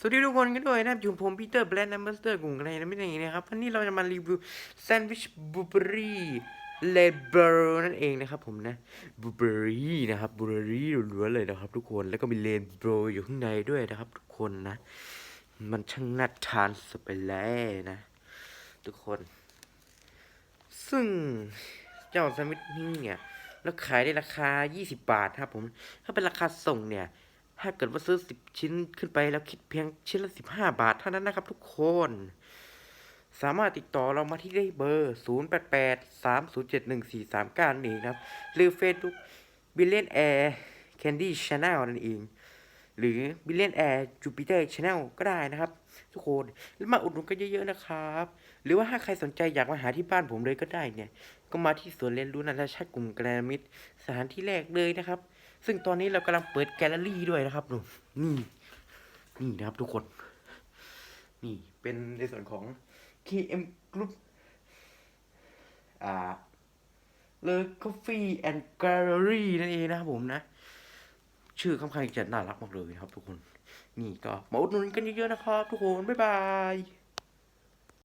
สวัสดีทุกคนกันด้วยนะครับอยู่ผมปีเตอร์แบรนด์แอมเบาสเตอร์กลุ่มอะไรนะไม่ใช่อย่างนี้นะครับวันนี้เราจะมารีวิวแซนด์วิชบูเบอรี่เลเบอร์นั่นเองนะครับผมนะบูเบอรี่นะครับบูเบอรี่ล้วนๆเลยนะครับทุกคนแล้วก็มีเลนโบรอยู่ข้างในด้วยนะครับทุกคนนะ มันช่างน่าทานสุดไปแล้วนะ ทุกคน ซึ่งเจ้าแซนด์วิชนี่เนี่ยเราขายได้ราคา 20 บาทครับผม ถ้าเป็นราคาส่งเนี่ย ถ้าเกิดว่าซื้อ 10 ชิ้นขึ้นไปแล้วคิดเพียงชิ้นละ 15 บาทเท่านั้นนะครับทุกคน สามารถติดต่อเรามาที่ได้เบอร์ 088 307 1439นั่นเองครับ หรือ Facebook b i l l i o n Air Candy Channel นั่นเอง หรือ b i l l i o n Air Jupiter Channel ก็ได้นะครับ ทุกคน แล้วมาอุดหนุนกันเยอะๆนะครับ หรือว่าถ้าใครสนใจอยากมาหาที่บ้านผมเลยก็ได้เนี่ย ก็มาที่สวนเรียนรู้นานาชาติกลุ่มแกรมิดสถานที่แรกเลยนะครับ ซึ่งตอนนี้เรากำลังเปิดแกลเลอรี่ด้วยนะครับหนูนี่ นี่นะครับทุกคน นี่เป็นในส่วนของ KM Group อ่าเลย Coffee and Gallery นั่นเองนะครับผมนะ ชื่อค่อนข้างจะน่ารักมากเลยนะครับทุกคน นี่ก็มาอุดหนุนกันเยอะๆนะครับทุกคน บ๊ายบาย